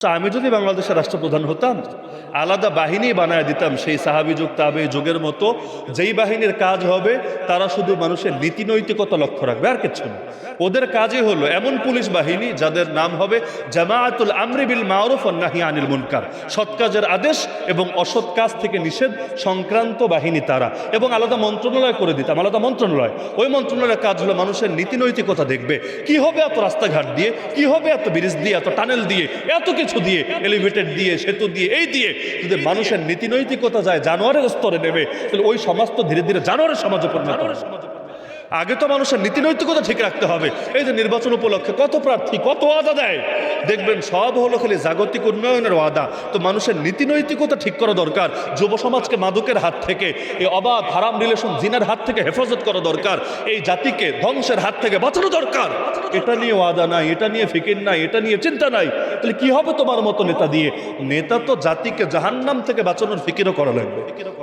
তো আমি যদি বাংলাদেশের রাষ্ট্রপ্রধান হতাম, আলাদা বাহিনী বানায় দিতাম, সেই সাহাবি যুগ, তাবে যুগের মতো, যেই বাহিনীর কাজ হবে, তারা শুধু মানুষের নীতি নৈতিকতা লক্ষ্য রাখবে, আর কিচ্ছু না। ওদের কাজই হলো এমন পুলিশ বাহিনী, যাদের নাম হবে জামায়াতুল আমরি বিল মারুফ নাহি আনিল মুনকার। সৎ কাজের আদেশ এবং অসৎ কাজ থেকে নিষেধ সংক্রান্ত বাহিনী তারা। এবং আলাদা মন্ত্রণালয় করে দিতাম, আলাদা মন্ত্রণালয়। ওই মন্ত্রণালয়ের কাজ হলো মানুষের নীতি নৈতিকতা দেখবে। কি হবে এত রাস্তাঘাট দিয়ে? কি হবে এত ব্রিজ দিয়ে, এত টানেল দিয়ে? এত কিছু দিয়ে এলিভেটেড দিয়ে, সেতু দিয়ে, এই দিয়ে যদি মানুষের নীতিনৈতিকতা যায়, জানোয়ারের স্তরে নেবে তাহলে ওই সমাজ তো ধীরে ধীরে জানোয়ারের সমাজে পরিণত হবে। আগে তো মানুষের নীতি নৈতিকতা ঠিক রাখতে হবে। এই যে নির্বাচন উপলক্ষে কত প্রার্থী, কত ওয়াদা দেয়? দেখবেন সব হলো খালি জাগতিক উন্নয়নের ওয়াদা। তো মানুষের নীতি নৈতিকতা ঠিক করা দরকার। যুব সমাজকে মাদকের হাত থেকে, এই অবাধ হারাম রিলেশন জিনার হাত থেকে হেফাজত করা দরকার। এই জাতিকে ধ্বংসের হাত থেকে বাঁচানো দরকার। এটা নিয়ে ওয়াদা নাই, এটা নিয়ে ফিকির নাই, এটা নিয়ে চিন্তা নাই। তাহলে কি হবে তোমার মতো নেতা দিয়ে? নেতা তো জাতিকে জাহান্নাম থেকে বাঁচানোর ফিকিরও করা লাগবে।